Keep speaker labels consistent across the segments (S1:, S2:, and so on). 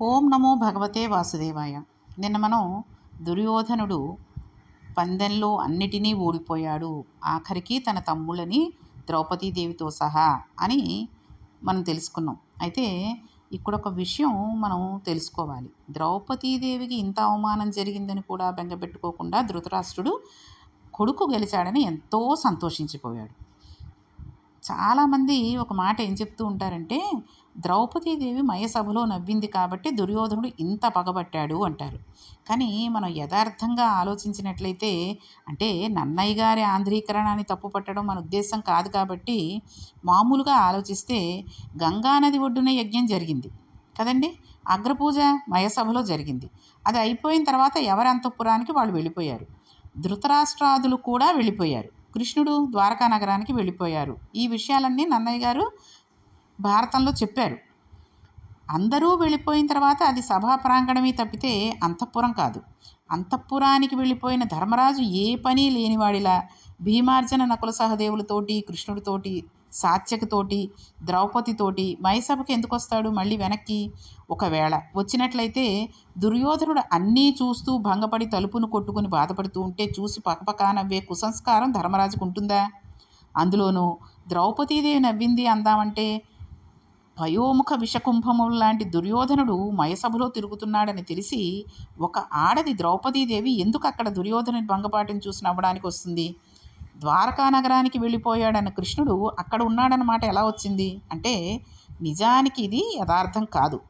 S1: ఓం నమో భగవతే వాసుదేవాయ. నిన్న మనం దుర్యోధనుడు పందెంలో అన్నిటినీ ఓడిపోయాడు ఆఖరికి తన తమ్ముళ్ళని ద్రౌపదీదేవితో సహా అని మనం తెలుసుకున్నాం. అయితే ఇక్కడ ఒక విషయం మనం తెలుసుకోవాలి. ద్రౌపదీదేవికి ఇంత అవమానం జరిగిందని కూడా బెంగపెట్టుకోకుండా ధృతరాష్ట్రుడు కొడుకు గెలిచాడని ఎంతో సంతోషించిపోయాడు. చాలామంది ఒక మాట ఏం చెప్తూ ఉంటారంటే ద్రౌపదీదేవి మయసభలో నవ్వింది కాబట్టి దుర్యోధనుడు ఇంత పగబట్టాడు అంటారు. కానీ మనం యథార్థంగా ఆలోచించినట్లయితే అంటే నన్నయ్య గారి ఆంధ్రీకరణాన్ని తప్పుపట్టడం మన ఉద్దేశం కాదు కాబట్టి మామూలుగా ఆలోచిస్తే గంగానది ఒడ్డున యజ్ఞం జరిగింది. కదండి? అగ్రపూజ మయసభలో జరిగింది. అది అయిపోయిన తర్వాత ఎవరి అంతఃపురానికి వాళ్ళు వెళ్ళిపోయారు? ధృతరాష్ట్రాదులు కూడా వెళ్ళిపోయారు. కృష్ణుడు ద్వారకా నగరానికి వెళ్ళిపోయారు. ఈ విషయాలన్నీ నన్నయ్య గారు భారతంలో చెప్పారు. అందరూ వెళ్ళిపోయిన తర్వాత అది సభా ప్రాంగణమే తప్పితే అంతఃపురం కాదు. అంతఃపురానికి వెళ్ళిపోయిన ధర్మరాజు ఏ పని లేనివాడిలా భీమార్జన నకుల సహదేవులతోటి కృష్ణుడితోటి సాత్యకతోటి ద్రౌపదితోటి మైసభకి ఎందుకు వస్తాడు మళ్ళీ వెనక్కి? ఒకవేళ వచ్చినట్లయితే దుర్యోధనుడు అన్నీ చూస్తూ భంగపడి తలుపును కొట్టుకుని బాధపడుతూ ఉంటే చూసి పక్కపక్క నవ్వే కుసంస్కారం ధర్మరాజుకు ఉంటుందా? అందులోనూ ద్రౌపదీదేవి నవ్వింది అందామంటే పయోముఖ విషకుంభము లాంటి దుర్యోధనుడు మయసభలో తిరుగుతున్నాడని తెలిసి ఒక ఆడది ద్రౌపదీదేవి ఎందుకు అక్కడ దుర్యోధనుని భంగపాటిని చూసి నవ్వడానికి వస్తుంది? ద్వారకా నగరానికి వెళ్ళిపోయాడన్న కృష్ణుడు అక్కడ ఉన్నాడన్నమాట ఎలా వచ్చింది? అంటే నిజానికి ఇది యథార్థం కాదు.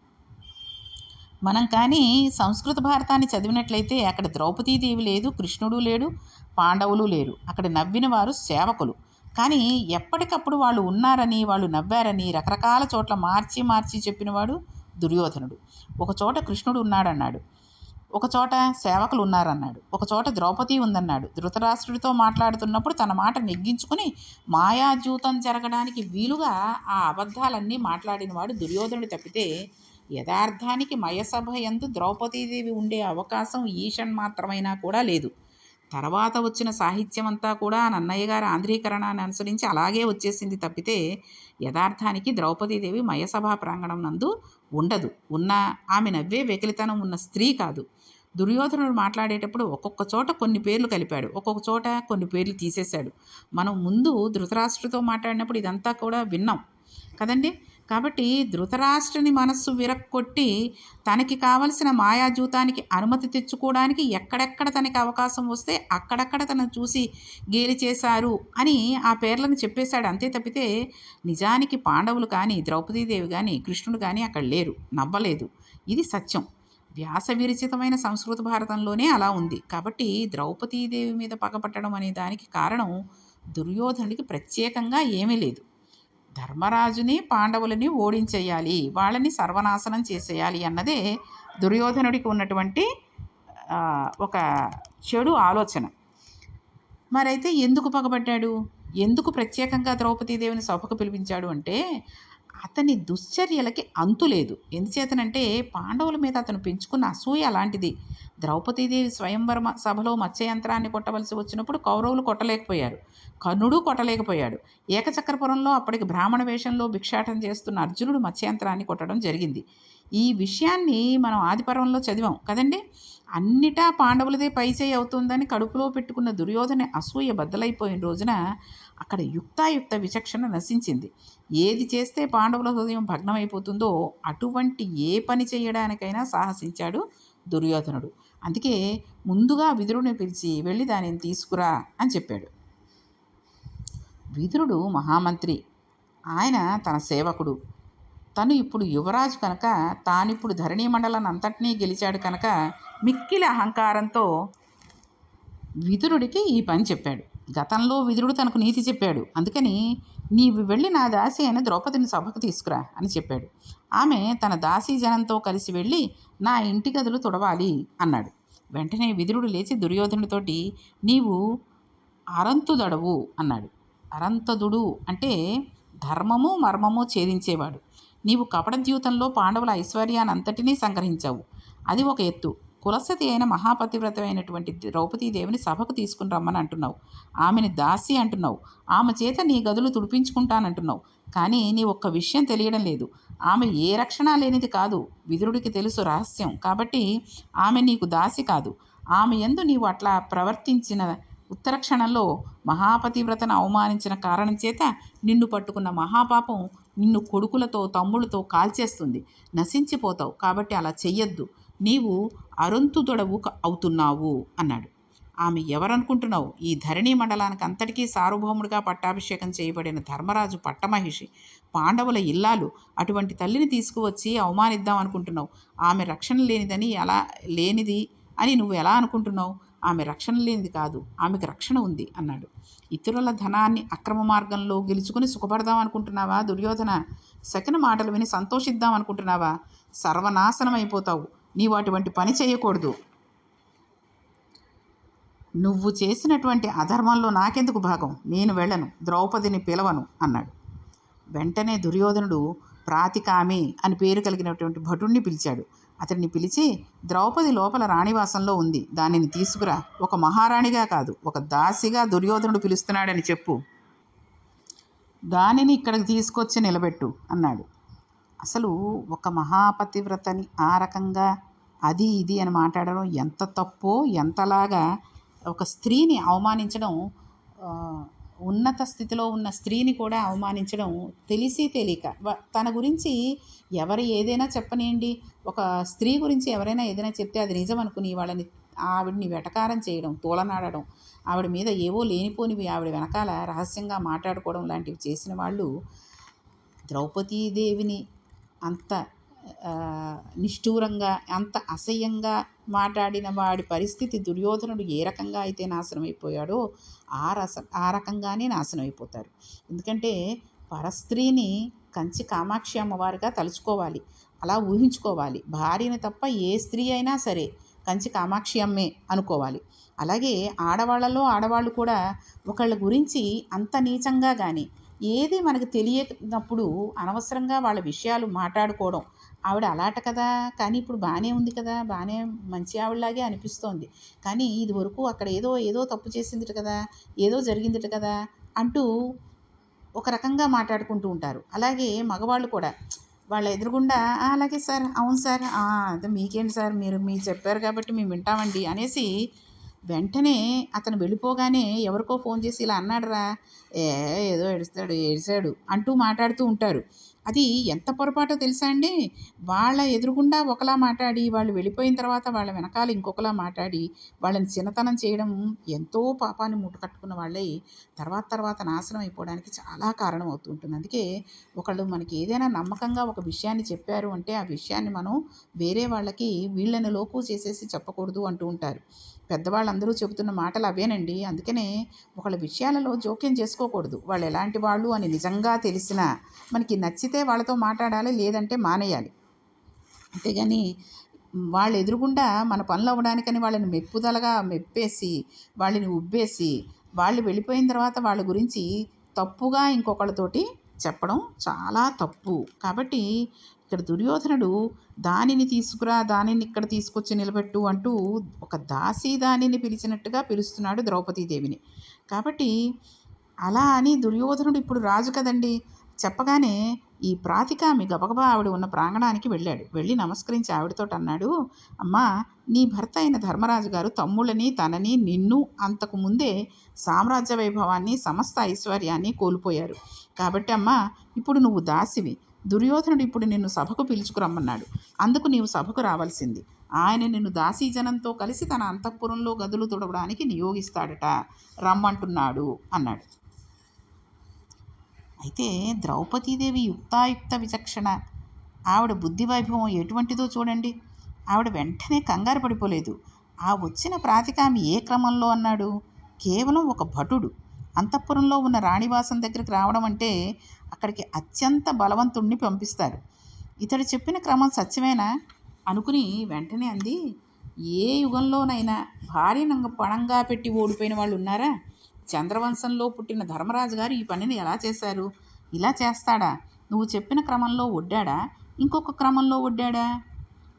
S1: మనం కానీ సంస్కృత భారతాన్ని చదివినట్లయితే అక్కడ ద్రౌపదీదేవి లేదు కృష్ణుడు లేడు పాండవులు లేరు. అక్కడ నవ్విన వారు సేవకులు. కానీ ఎప్పటికప్పుడు వాళ్ళు ఉన్నారని వాళ్ళు నవ్వారని రకరకాల చోట్ల మార్చి మార్చి చెప్పినవాడు దుర్యోధనుడు. ఒకచోట కృష్ణుడు ఉన్నాడన్నాడు. ఒకచోట సేవకులు ఉన్నారన్నాడు ఒకచోట ద్రౌపది ఉందన్నాడు. ధృతరాష్ట్రుడితో మాట్లాడుతున్నప్పుడు తన మాట నెగ్గించుకుని మాయాజూతం జరగడానికి వీలుగా ఆ అబద్ధాలన్నీ మాట్లాడినవాడు దుర్యోధనుడు తప్పితే యథార్థానికి మయసభ ఎందు ద్రౌపదీదేవి ఉండే అవకాశం ఈషన్ మాత్రమైనా కూడా లేదు. తర్వాత వచ్చిన సాహిత్యం అంతా కూడా నన్నయ్య గారి ఆంధ్రీకరణాన్ని అనుసరించి అలాగే వచ్చేసింది తప్పితే యథార్థానికి ద్రౌపదీదేవి మయసభా ప్రాంగణం నందు ఉండదు. ఉన్న ఆమె నవ్వే వెకిలితనం ఉన్న స్త్రీ కాదు. దుర్యోధనుడు మాట్లాడేటప్పుడు ఒక్కొక్క చోట కొన్ని పేర్లు కలిపాడు. ఒక్కొక్క చోట కొన్ని పేర్లు తీసేశాడు. మనం ముందు ధృతరాష్ట్రతో మాట్లాడినప్పుడు ఇదంతా కూడా విన్నాం కదండి? కాబట్టి ధృతరాష్ట్రుని మనస్సు విరక్కొట్టి తనకి కావలసిన మాయాజూతానికి అనుమతి తెచ్చుకోవడానికి ఎక్కడెక్కడ తనకి అవకాశం వస్తే అక్కడక్కడ తనను చూసి గేలి చేశారు అని ఆ పేర్లను చెప్పేశాడు. అంతే తప్పితే నిజానికి పాండవులు కానీ ద్రౌపదీదేవి కానీ కృష్ణుడు కానీ అక్కడ లేరు. నవ్వలేదు. ఇది సత్యం. వ్యాస విరచితమైన సంస్కృత భారతంలోనే అలా ఉంది. కాబట్టి ద్రౌపదీదేవి మీద పగపట్టడం అనే దానికి కారణం దుర్యోధనుడికి ప్రత్యేకంగా ఏమీ లేదు. ధర్మరాజుని పాండవులని ఓడించేయాలి వాళ్ళని సర్వనాశనం చేసేయాలి అన్నదే దుర్యోధనుడికి ఉన్నటువంటి ఒక చెడు ఆలోచన. మరైతే ఎందుకు పగబడ్డాడు ఎందుకు ప్రత్యేకంగా ద్రౌపదీదేవిని సభకు పిలిపించాడు అంటే అతని దుశ్చర్యలకి అంతు లేదు. ఎందుచేతనంటే పాండవుల మీద అతను పెంచుకున్న అసూయ అలాంటిది. ద్రౌపదీదేవి స్వయంవర సభలో మత్స్యయంత్రాన్ని కొట్టవలసి వచ్చినప్పుడు కౌరవులు కొట్టలేకపోయారు. కర్ణుడు కొట్టలేకపోయాడు. ఏకచక్రపురంలో అప్పటికి బ్రాహ్మణ వేషంలో భిక్షాటం చేస్తున్న అర్జునుడు మత్స్యంత్రాన్ని కొట్టడం జరిగింది. ఈ విషయాన్ని మనం ఆదిపర్వంలో చదివాం కదండి? అన్నిటా పాండవులదే పైచేయి అవుతుందని కడుపులో పెట్టుకున్న దుర్యోధన అసూయ బద్దలైపోయిన రోజున అక్కడ యుక్తాయుక్త విచక్షణ నశించింది. ఏది చేస్తే పాండవుల హృదయం భగ్నమైపోతుందో అటువంటి ఏ పని చేయడానికైనా సాహసించాడు దుర్యోధనుడు. అందుకే ముందుగా విదురుని పిలిచి వెళ్ళి దానిని తీసుకురా అని చెప్పాడు. విదురుడు మహామంత్రి ఆయన తన సేవకుడు. తను ఇప్పుడు యువరాజు కనుక తానిప్పుడు ధరణీ మండలాన్ని అంతటినీ గెలిచాడు కనుక మిక్కిలి అహంకారంతో విదురుడికి ఈ పని చెప్పాడు. గతంలో విదురుడు తనకు నీతి చెప్పాడు. అందుకని నీవు వెళ్ళి నా దాసి అయిన ద్రౌపదిని సభకు తీసుకురా అని చెప్పాడు. ఆమె తన దాసీ జనంతో కలిసి వెళ్ళి నా ఇంటి గదులు తుడవాలి అన్నాడు. వెంటనే విదురుడు లేచి దుర్యోధనుడితోటి నీవు అరంతుదడవు అన్నాడు. అరంతదుడు అంటే ధర్మము మర్మము ఛేదించేవాడు. నీవు కపటద్యూతంలో పాండవుల ఐశ్వర్యాన్ని అంతటినీ సంగ్రహించావు. అది ఒక ఎత్తు. కులసతి అయిన మహాపతివ్రతమైనటువంటి ద్రౌపదీదేవిని సభకు తీసుకుని రమ్మని అంటున్నావు. ఆమెని దాసి అంటున్నావు. ఆమె చేత నీ గదులు తుడిపించుకుంటానంటున్నావు. కానీ నీ ఒక్క విషయం తెలియడం లేదు. ఆమె ఏ రక్షణ లేనిది కాదు. విదురుడికి తెలుసు రహస్యం. కాబట్టి ఆమె నీకు దాసి కాదు. ఆమె ఎందు నీవు అట్లా ప్రవర్తించిన ఉత్తర క్షణంలో మహాపతివ్రతను అవమానించిన కారణం చేత నిన్ను పట్టుకున్న మహాపాపం నిన్ను కొడుకులతో తమ్ముళ్ళతో కాల్చేస్తుంది. నశించిపోతావు. కాబట్టి అలా చెయ్యొద్దు. నీవు అరుంతుదొడవు అవుతున్నావు అన్నాడు. ఆమె ఎవరనుకుంటున్నావు? ఈ ధరణి మండలానికి అంతటికీ సార్వభౌముడిగా పట్టాభిషేకం చేయబడిన ధర్మరాజు పట్టమహిషి. పాండవుల ఇల్లాలు అటువంటి తల్లిని తీసుకువచ్చి అవమానిద్దాం అనుకుంటున్నావు. ఆమె రక్షణ లేనిదని ఎలా లేనిది అని నువ్వు ఎలా అనుకుంటున్నావు? ఆమె రక్షణ లేనిది కాదు ఆమెకు రక్షణ ఉంది అన్నాడు. ఇతరుల ధనాన్ని అక్రమ మార్గంలో గెలుచుకుని సుఖపడదాం అనుకుంటున్నావా దుర్యోధన? సకిన మాటలు విని సంతోషిద్దాం అనుకుంటున్నావా? సర్వనాశనం అయిపోతావు. నీవు అటువంటి పని చేయకూడదు. నువ్వు చేసినటువంటి అధర్మంలో నాకెందుకు భాగం? నేను వెళ్ళను. ద్రౌపదిని పిలవను అన్నాడు. వెంటనే దుర్యోధనుడు ప్రాతికామి అని పేరు కలిగినటువంటి భటుణ్ణి పిలిచాడు. అతన్ని పిలిచి ద్రౌపది లోపల రాణివాసంలో ఉంది. దానిని తీసుకురా. ఒక మహారాణిగా కాదు ఒక దాసిగా దుర్యోధనుడు పిలుస్తున్నాడని చెప్పు. దానిని ఇక్కడికి తీసుకొచ్చి నిలబెట్టు అన్నాడు. అసలు ఒక మహాపతివ్రతని ఆ రకంగా అది ఇది అని మాట్లాడడం ఎంత తప్పో ఎంతలాగా ఒక స్త్రీని అవమానించడం ఉన్నత స్థితిలో ఉన్న స్త్రీని కూడా అవమానించడం తెలిసి తెలియక. తన గురించి ఎవరు ఏదైనా చెప్పనియండి. ఒక స్త్రీ గురించి ఎవరైనా ఏదైనా చెప్తే అది నిజం అనుకుని వాళ్ళని ఆవిడని వెటకారం చేయడం తోలనాడడం ఆవిడ మీద ఏవో లేనిపోనివి ఆవిడ వెనకాల రహస్యంగా మాట్లాడుకోవడం లాంటివి చేసిన వాళ్ళు ద్రౌపదీదేవిని అంత నిష్ఠూరంగా అంత అసహ్యంగా మాట్లాడిన వాడి పరిస్థితి దుర్యోధనుడు ఏ రకంగా అయితే నాశనం అయిపోయాడో ఆ రస ఆ రకంగానే నాశనం అయిపోతారు ఎందుకంటే పరస్త్రీని కంచి కామాక్షి అమ్మవారిగా తలుచుకోవాలి అలా ఊహించుకోవాలి. భార్యని తప్ప ఏ స్త్రీ అయినా సరే కంచి కామాక్షి అమ్మే అనుకోవాలి. అలాగే ఆడవాళ్ళలో ఆడవాళ్ళు కూడా ఒకళ్ళ గురించి అంత నీచంగా కానీ ఏది మనకు తెలియనప్పుడు అనవసరంగా వాళ్ళ విషయాలు మాట్లాడుకోవడం. ఆవిడ అలాట కదా కానీ ఇప్పుడు బాగానే ఉంది కదా బాగానే మంచి ఆవిడలాగే అనిపిస్తోంది. కానీ ఇది వరకు అక్కడ ఏదో ఏదో తప్పు చేసిందిట కదా ఏదో జరిగిందిట కదా అంటూ ఒక రకంగా మాట్లాడుకుంటూ ఉంటారు. అలాగే మగవాళ్ళు కూడా వాళ్ళ ఎదురుగుండా అలాగే సార్ అవును సార్ అదే మీకేంటి సార్ మీరు మీరు చెప్పారు కాబట్టి మేము వింటామండి అనేసి వెంటనే అతను వెళ్ళిపోగానే ఎవరికో ఫోన్ చేసి ఇలా అన్నాడురా ఏ ఏదో ఏడుస్తాడు ఏడిశాడు అంటూ మాట్లాడుతూ ఉంటారు. అది ఎంత పొరపాటో తెలుసా అండి? వాళ్ళ ఎదురుగుండా ఒకలా మాట్లాడి వాళ్ళు వెళ్ళిపోయిన తర్వాత వాళ్ళ వెనకాల ఇంకొకలా మాట్లాడి వాళ్ళని చిన్నతనం చేయడం ఎంతో పాపాన్ని మూటకట్టుకున్న వాళ్ళే తర్వాత తర్వాత నాశనం అయిపోవడానికి చాలా కారణం అవుతుంటుంది అందుకే ఒకళ్ళు మనకి ఏదైనా నమ్మకంగా ఒక విషయాన్ని చెప్పారు అంటే ఆ విషయాన్ని మనం వేరే వాళ్ళకి వీళ్ళని లోకు చేసేసి చెప్పకూడదు అంటూ ఉంటారు. పెద్దవాళ్ళందరూ చెబుతున్న మాటలు అవేనండి. అందుకనే ఒకళ్ళ విషయాలలో జోక్యం చేసుకోకూడదు. వాళ్ళు ఎలాంటి వాళ్ళు అని నిజంగా తెలిసినా మనకి నచ్చితే వాళ్ళతో మాట్లాడాలి లేదంటే మానేయాలి. అంతేగాని వాళ్ళు ఎదురుగుండా మన పనులు అవ్వడానికని వాళ్ళని మెప్పుదలగా మెప్పేసి వాళ్ళని ఉబ్బేసి వాళ్ళు వెళ్ళిపోయిన తర్వాత వాళ్ళ గురించి తప్పుగా ఇంకొకళ్ళతోటి చెప్పడం చాలా తప్పు. కాబట్టి ఇక్కడ దుర్యోధనుడు దానిని తీసుకురా దానిని ఇక్కడ తీసుకొచ్చి నిలబెట్టు అంటూ ఒక దాసి దానిని పిలిచినట్టుగా పిలుస్తున్నాడు ద్రౌపదీదేవిని. కాబట్టి అలా అని దుర్యోధనుడు ఇప్పుడు రాజు కదండి. చెప్పగానే ఈ ప్రాతికామి గబగబా ఆవిడ ఉన్న ప్రాంగణానికి వెళ్ళాడు. వెళ్ళి నమస్కరించి ఆవిడతో అన్నాడు అమ్మా నీ భర్త అయిన ధర్మరాజు గారు తమ్ముళ్ళని తనని నిన్ను అంతకు ముందే సామ్రాజ్య వైభవాన్ని సమస్త ఐశ్వర్యాన్ని కోల్పోయారు. కాబట్టి అమ్మా ఇప్పుడు నువ్వు దాసివి. దుర్యోధనుడు ఇప్పుడు నిన్ను సభకు పిలుచుకురమ్మన్నాడు. అందుకు నీవు సభకు రావాల్సింది. ఆయన నిన్ను దాసీజనంతో కలిసి తన అంతఃపురంలో గదులు తుడవడానికి నియోగిస్తాడట. రమ్మంటున్నాడు అన్నాడు. అయితే ద్రౌపదీదేవి యుక్తాయుక్త విచక్షణ. ఆవిడ బుద్ధి వైభవం ఎటువంటిదో చూడండి. ఆవిడ వెంటనే కంగారు పడిపోలేదు. ఆ వచ్చిన ప్రాతికామి ఏ క్రమంలో అన్నాడు? కేవలం ఒక భటుడు. అంతఃపురంలో ఉన్న రాణివాసం దగ్గరికి రావడం అంటే అక్కడికి అత్యంత బలవంతుణ్ణి పంపిస్తారు. ఇతడు చెప్పిన క్రమం సత్యమేనా? అనుకుని వెంటనే అంది ఏ యుగంలోనైనా భార్యను పణంగా పెట్టి ఓడిపోయిన వాళ్ళు ఉన్నారా? చంద్రవంశంలో పుట్టిన ధర్మరాజు గారు ఈ పనిని ఎలా చేశారు? ఇలా చేస్తాడా? నువ్వు చెప్పిన క్రమంలో ఒడ్డాడా? ఇంకొక క్రమంలో ఒడ్డాడా?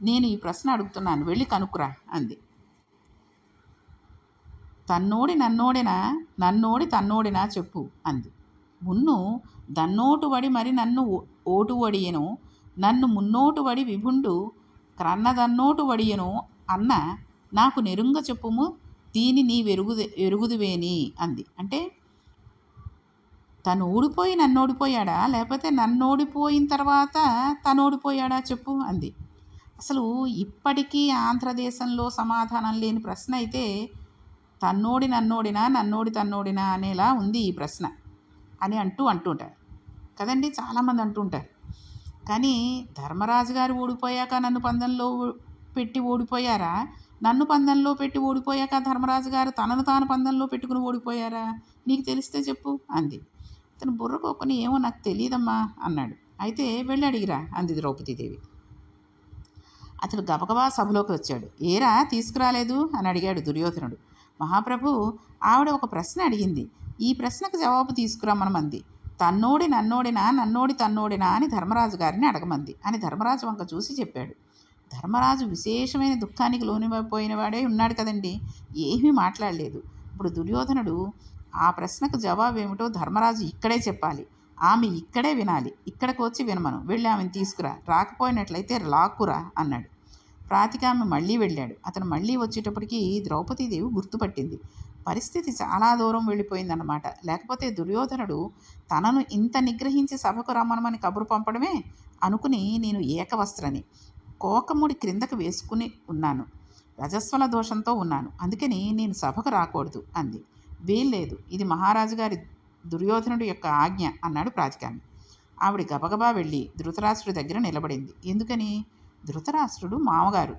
S1: నేను ఈ ప్రశ్న అడుగుతున్నాను వెళ్ళి కనుక్కురా అంది. తన్నోడి నన్నోడినా? నన్నోడి తన్నోడినా చెప్పు అంది. మున్ను దన్నోటు వడి మరి నన్ను ఓ- ఓటు వడియను నన్ను మున్నోటు వడి విభుండు క్రన్నదన్నోటు వడియను అన్న నాకు నెరుంగ చెప్పుము దీని నీ వెరుగుదు ఎరుగుదువేని అంది. అంటే తను ఓడిపోయి నన్ను ఓడిపోయాడా లేకపోతే నన్ను ఓడిపోయిన తర్వాత తను ఓడిపోయాడా చెప్పు అంది. అసలు ఇప్పటికీ ఆంధ్రదేశంలో సమాధానం లేని ప్రశ్న అయితే తన్నోడి నన్నోడినా నన్నోడి తన్నోడినా అనేలా ఉంది ఈ ప్రశ్న అని అంటూ అంటుంటారు. కదండి? చాలామంది అంటుంటారు. కానీ ధర్మరాజు గారు ఓడిపోయాక నన్ను పందెంలో పెట్టి ఓడిపోయారా? నన్ను పందెంలో పెట్టి ఓడిపోయాక ధర్మరాజు గారు తనను తాను పందెంలో పెట్టుకుని ఓడిపోయారా? నీకు తెలిస్తే చెప్పు అంది. అతను బుర్రకొక్కని ఏమో నాకు తెలియదమ్మా అన్నాడు. అయితే వెళ్ళి అడిగిరా అంది ద్రౌపదీదేవి. అతడు గబగబా సభలోకి వచ్చాడు. ఏరా తీసుకురాలేదు అని అడిగాడు దుర్యోధనుడు. మహాప్రభు ఆవిడ ఒక ప్రశ్న అడిగింది. ఈ ప్రశ్నకు జవాబు తీసుకురమ్మనమంది తన్నోడి నన్నోడినా నన్నోడి తన్నోడినా అని ధర్మరాజు గారిని అడగమంది. అని ధర్మరాజు వంక చూసి చెప్పాడు. ధర్మరాజు విశేషమైన దుఃఖానికి లోనిపోయిన వాడే ఉన్నాడు కదండి. ఏమీ మాట్లాడలేదు. ఇప్పుడు దుర్యోధనుడు ఆ ప్రశ్నకు జవాబు ఏమిటో ధర్మరాజు ఇక్కడే చెప్పాలి. ఆమె ఇక్కడే వినాలి. ఇక్కడికి వచ్చి వినమను. వెళ్ళి ఆమెను తీసుకురా. రాకపోయినట్లయితే లాక్కురా అన్నాడు. ప్రాతికామె మళ్ళీ వెళ్ళాడు. అతను మళ్ళీ వచ్చేటప్పటికి ద్రౌపదీదేవి గుర్తుపట్టింది. పరిస్థితి చాలా దూరం వెళ్ళిపోయిందన్నమాట. లేకపోతే దుర్యోధనుడు తనను ఇంత నిగ్రహించి సభకు రమ్మనమని కబురు పంపడమే అనుకుని నేను ఏకవస్త్రని కోకముడి క్రిందకు వేసుకుని ఉన్నాను. రజస్వల దోషంతో ఉన్నాను. అందుకని నేను సభకు రాకూడదు అంది. వీల్లేదు. ఇది మహారాజు గారి దుర్యోధనుడి యొక్క ఆజ్ఞ అన్నాడు ప్రాతికామి ఆవిడ గబగబా వెళ్ళి ధృతరాష్ట్రుడి దగ్గర నిలబడింది. ఎందుకని? ధృతరాష్ట్రుడు మామగారు.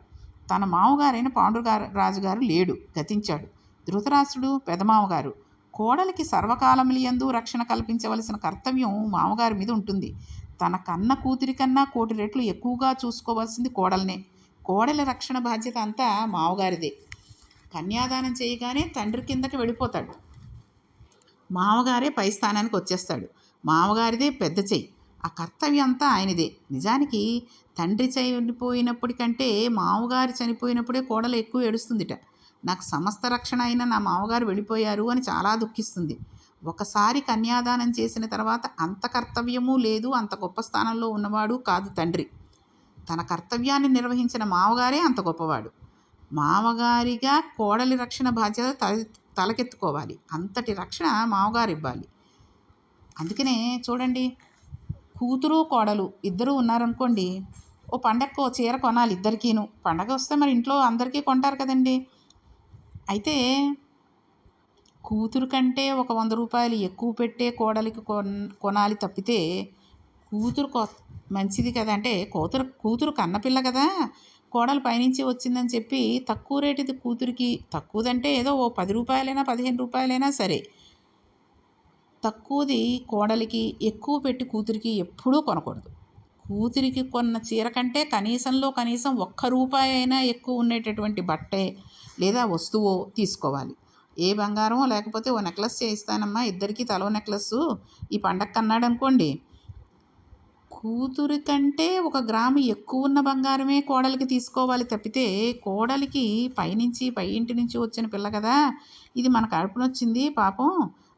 S1: తన మామగారైన పాండుగారు రాజుగారు లేడు. గతించాడు. ధృతరాష్ట్రుడు పెదమామగారు. కోడలికి సర్వకాలములందు రక్షణ కల్పించవలసిన కర్తవ్యం మామగారి మీద ఉంటుంది. తన కన్న కూతురి కన్నా కోటి రెట్లు ఎక్కువగా చూసుకోవాల్సింది కోడలనే. కోడలి రక్షణ బాధ్యత అంతా మామగారిదే. కన్యాదానం చేయగానే తండ్రి కిందకి వెళ్ళిపోతాడు. మామగారే పై స్థానానికి వచ్చేస్తాడు. మామగారిదే పెద్ద చెయ్యి. ఆ కర్తవ్యం అంతా ఆయనదే. నిజానికి తండ్రి చనిపోయినప్పటికంటే మామగారు చనిపోయినప్పుడే కోడలు ఎక్కువ ఏడుస్తుందిట. నాకు సమస్త రక్షణ అయిన నా మామగారు వెళ్ళిపోయారు అని చాలా దుఃఖిస్తుంది. ఒకసారి కన్యాదానం చేసిన తర్వాత అంత కర్తవ్యము లేదు అంత గొప్ప స్థానంలో ఉన్నవాడు కాదు తండ్రి. తన కర్తవ్యాన్ని నిర్వహించిన మామగారే అంత గొప్పవాడు. మామగారిగా కోడలి రక్షణ బాధ్యత తల తలకెత్తుకోవాలి. అంతటి రక్షణ మామగారు ఇవ్వాలి. అందుకనే చూడండి కూతురు కోడలు ఇద్దరు ఉన్నారనుకోండి ఓ పండగకు ఓ చీర కొనాలి ఇద్దరికీను. పండగ వస్తే మరి ఇంట్లో అందరికీ కొంటారు కదండి. అయితే కూతురు కంటే ఒక వంద రూపాయలు ఎక్కువ పెట్టే కోడలికి కొన్ కొనాలి తప్పితే కూతురు కొ మంచిది కదా. అంటే కూతురు కూతురు కన్నపిల్ల కదా. కోడలు పైనుంచి వచ్చిందని చెప్పి తక్కువ రేటుది కూతురికి. తక్కువదంటే ఏదో ఓ పది రూపాయలైనా పదిహేను రూపాయలైనా సరే. తక్కువది కోడలికి ఎక్కువ పెట్టి కూతురికి ఎప్పుడూ కొనకూడదు. కూతురికి కొన్న చీర కంటే కనీసంలో కనీసం ఒక్క రూపాయి అయినా ఎక్కువ ఉండేటటువంటి బట్టే లేదా వస్తువో తీసుకోవాలి. ఏ బంగారమో లేకపోతే ఓ నెక్లెస్ చేయిస్తానమ్మా ఇద్దరికీ తలో నెక్లెస్ ఈ పండగ అన్నాడు అనుకోండి. కూతురి కంటే ఒక గ్రాము ఎక్కువ ఉన్న బంగారమే కోడలికి తీసుకోవాలి తప్పితే కోడలికి పైనుంచి పై ఇంటి నుంచి వచ్చిన పిల్ల కదా ఇది మన కడుపునొచ్చింది పాపం.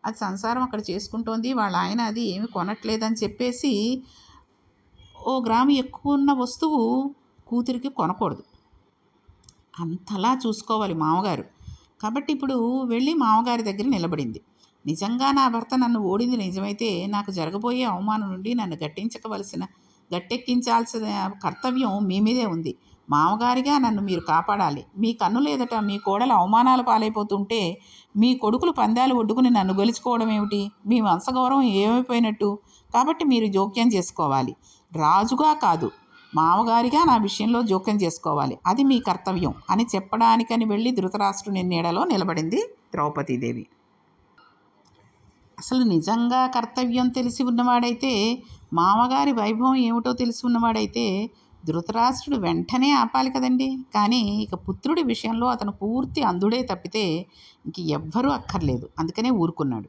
S1: అది సంసారం అక్కడ చేసుకుంటోంది వాళ్ళ ఆయన అది ఏమి కొనట్లేదని చెప్పేసి ఓ గ్రాము ఎక్కువ ఉన్న వస్తువు కూతురికి కొనకూడదు. అంతలా చూసుకోవాలి మామగారు. కాబట్టి ఇప్పుడు వెళ్ళి మామగారి దగ్గర నిలబడింది. నిజంగా నా భర్త నన్ను ఓడింది నిజమైతే నాకు జరగబోయే అవమానం నుండి నన్ను గట్టించవలసిన గట్టెక్కించాల్సిన కర్తవ్యం మీ మీదే ఉంది. మామగారిగా నన్ను మీరు కాపాడాలి. మీ కన్ను లేదట మీ కోడలు అవమానాలు పాలైపోతుంటే మీ కొడుకులు పందాలు ఒడ్డుకుని నన్ను గెలుచుకోవడం ఏమిటి? మీ వంశగౌరవం ఏమైపోయినట్టు? కాబట్టి మీరు జోక్యం చేసుకోవాలి. రాజుగా కాదు మామగారిగా నా విషయంలో జోక్యం చేసుకోవాలి. అది మీ కర్తవ్యం అని చెప్పడానికని వెళ్ళి ధృతరాష్ట్రుని నీడలో నిలబడింది ద్రౌపదీదేవి. అసలు నిజంగా కర్తవ్యం తెలిసి ఉన్నవాడైతే మామగారి వైభవం ఏమిటో తెలిసి ఉన్నవాడైతే ధృతరాష్ట్రుడు వెంటనే ఆపాలి కదండి. కానీ ఇక పుత్రుడి విషయంలో అతను పూర్తి అందుడే తప్పితే ఇంక ఎవ్వరూ అక్కర్లేదు. అందుకనే ఊరుకున్నాడు.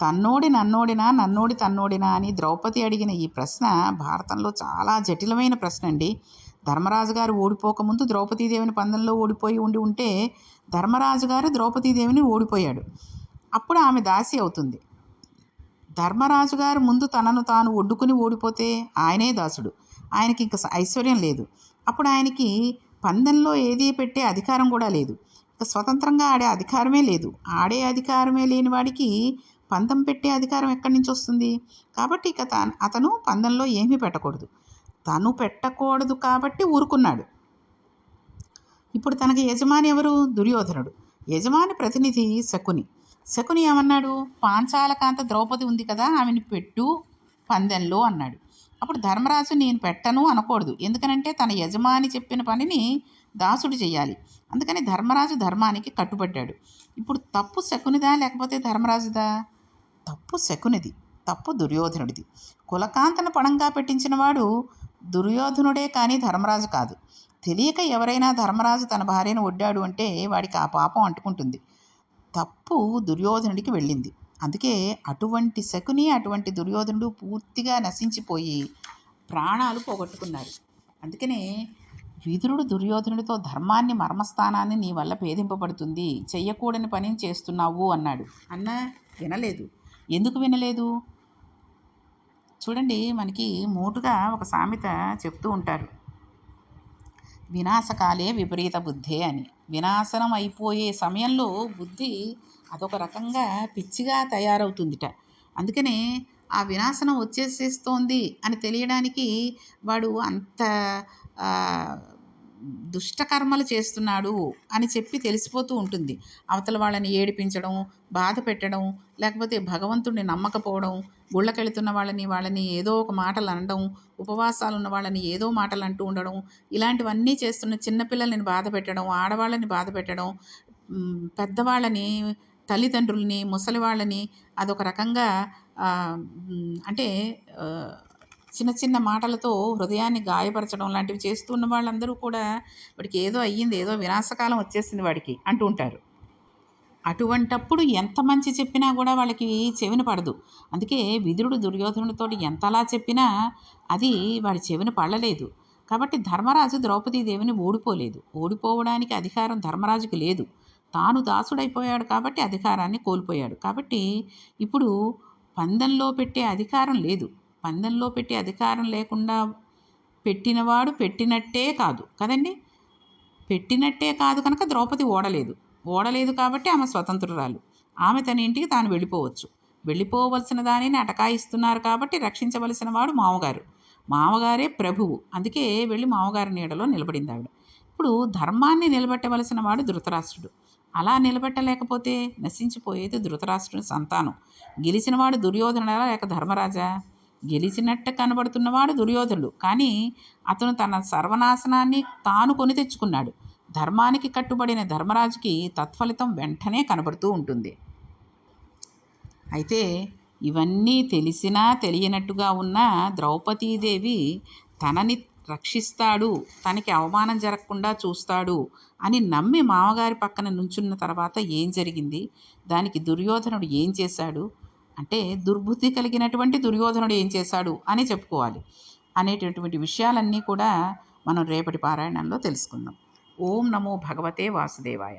S1: తన్నోడి నన్నోడినా నన్నోడి తన్నోడినా అని ద్రౌపది అడిగిన ఈ ప్రశ్న భారతంలో చాలా జటిలమైన ప్రశ్న అండి. ధర్మరాజు గారు ఓడిపోకముందు ద్రౌపదీదేవిని పందెంలో ఓడిపోయి ఉండి ఉంటే ధర్మరాజు గారు ద్రౌపదీదేవిని ఓడిపోయాడు. అప్పుడు ఆమె దాసి అవుతుంది. ధర్మరాజు గారు ముందు తనను తాను ఒడ్డుకుని ఓడిపోతే ఆయనే దాసుడు. ఆయనకి ఇంక ఐశ్వర్యం లేదు. అప్పుడు ఆయనకి పందెంలో ఏది పెట్టే అధికారం కూడా లేదు. ఇక స్వతంత్రంగా ఆడే అధికారమే లేదు. ఆడే అధికారమే లేని వాడికి పందెం పెట్టే అధికారం ఎక్కడి నుంచి వస్తుంది? కాబట్టి ఇక అతను పందెంలో ఏమీ పెట్టకూడదు. తను పెట్టకూడదు కాబట్టి ఊరుకున్నాడు. ఇప్పుడు తనకి యజమాని ఎవరు? దుర్యోధనుడు. యజమాని ప్రతినిధి శకుని. శకుని ఏమన్నాడు? పాంచాలకాంత ద్రౌపది ఉంది కదా ఆమెను పెట్టు పందెంలో అన్నాడు. అప్పుడు ధర్మరాజు నేను పెట్టను అనకూడదు. ఎందుకనంటే తన యజమాని చెప్పిన పనిని దాసుడు చేయాలి అందుకని ధర్మరాజు ధర్మానికి కట్టుబడ్డాడు. ఇప్పుడు తప్పు శకునిదా లేకపోతే ధర్మరాజుదా? తప్పు శకునిది తప్పు దుర్యోధనుడిది. కులకాంతను పణంగా పెట్టించిన వాడు దుర్యోధనుడే కానీ ధర్మరాజు కాదు. తెలియక ఎవరైనా ధర్మరాజు తన భార్యను ఒడ్డాడు అంటే వాడికి ఆ పాపం అంటుకుంటుంది. తప్పు దుర్యోధనుడికి వెళ్ళింది. అందుకే అటువంటి శకుని అటువంటి దుర్యోధనుడు పూర్తిగా నశించిపోయి ప్రాణాలు పోగొట్టుకున్నారు అందుకనే విదురుడు దుర్యోధనుడితో ధర్మాన్ని మర్మస్థానాన్ని నీ వల్ల భేదింపబడుతుంది. చెయ్యకూడని పని చేస్తున్నావు అన్నాడు. అన్న వినలేదు. ఎందుకు వినలేదు? చూడండి మనకి మోటుగా ఒక సామెత చెప్తూ ఉంటారు. వినాశకాలే విపరీత బుద్ధే అని. వినాశనం అయిపోయే సమయంలో బుద్ధి అదొక రకంగా పిచ్చిగా తయారవుతుందిట. అందుకనే ఆ వినాశనం వచ్చేసేస్తోంది అని తెలియడానికి వాడు అంత దుష్టకర్మలు చేస్తున్నాడు అని చెప్పి తెలిసిపోతూ ఉంటుంది. అవతల వాళ్ళని ఏడిపించడం బాధ పెట్టడం లేకపోతే భగవంతుడిని నమ్మకపోవడం గుళ్ళకెళుతున్న వాళ్ళని వాళ్ళని ఏదో ఒక మాటలు అనడం ఉపవాసాలు ఉన్న వాళ్ళని ఏదో మాటలు అంటూ ఉండడం ఇలాంటివన్నీ చేస్తున్న చిన్నపిల్లల్ని బాధ పెట్టడం ఆడవాళ్ళని బాధ పెట్టడం పెద్దవాళ్ళని తల్లిదండ్రుల్ని ముసలి వాళ్ళని అదొక రకంగా అంటే చిన్న చిన్న మాటలతో హృదయాన్ని గాయపరచడం లాంటివి చేస్తున్న వాళ్ళందరూ కూడా వాడికి ఏదో అయ్యింది ఏదో వినాశకాలం వచ్చేసింది వాడికి అంటూ ఉంటారు. అటువంటప్పుడు ఎంత మంచి చెప్పినా కూడా వాళ్ళకి చెవిన పడదు. అందుకే విదురుడు దుర్యోధనుడితో ఎంతలా చెప్పినా అది వాడి చెవిన పడలేదు. కాబట్టి ధర్మరాజు ద్రౌపదీదేవిని ఓడిపోలేదు. ఓడిపోవడానికి అధికారం ధర్మరాజుకి లేదు. తాను దాసుడైపోయాడు కాబట్టి అధికారాన్ని కోల్పోయాడు. కాబట్టి ఇప్పుడు పందెంలో పెట్టే అధికారం లేదు. పందెంలో పెట్టి అధికారం లేకుండా పెట్టినవాడు పెట్టినట్టే కాదు. కదండి? పెట్టినట్టే కాదు కనుక ద్రౌపది ఓడలేదు. ఓడలేదు కాబట్టి ఆమె స్వతంత్రురాలు. ఆమె తన ఇంటికి తాను వెళ్ళిపోవచ్చు. వెళ్ళిపోవలసిన దానిని అటకాయిస్తున్నారు కాబట్టి రక్షించవలసిన వాడు మామగారు. మామగారే ప్రభువు. అందుకే వెళ్ళి మామగారి నీడలో నిలబడింది ఆవిడ. ఇప్పుడు ధర్మాన్ని నిలబెట్టవలసిన వాడు ధృతరాష్ట్రుడు. అలా నిలబెట్టలేకపోతే నశించిపోయేది ధృతరాష్ట్రుని సంతానం. గెలిచినవాడు దుర్యోధనుడా లేక ధర్మరాజా? గెలిచినట్టు కనబడుతున్నవాడు దుర్యోధనుడు. కానీ అతను తన సర్వనాశనాన్ని తాను కొని తెచ్చుకున్నాడు. ధర్మానికి కట్టుబడిన ధర్మరాజుకి తత్ఫలితం వెంటనే కనబడుతూ ఉంటుంది. అయితే ఇవన్నీ తెలిసినా తెలియనట్టుగా ఉన్న ద్రౌపదీదేవి తనని రక్షిస్తాడు తనకి అవమానం జరగకుండా చూస్తాడు అని నమ్మి మామగారి పక్కన నుంచున్న తర్వాత ఏం జరిగింది? దానికి దుర్యోధనుడు ఏం చేశాడు? అంటే దుర్బుద్ధి కలిగినటువంటి దుర్యోధనుడు ఏం చేశాడు అని చెప్పుకోవాలి. అనేటటువంటి విషయాలన్నీ కూడా మనం రేపటి పారాయణంలో తెలుసుకుందాం. ఓం నమో భగవతే వాసుదేవాయ.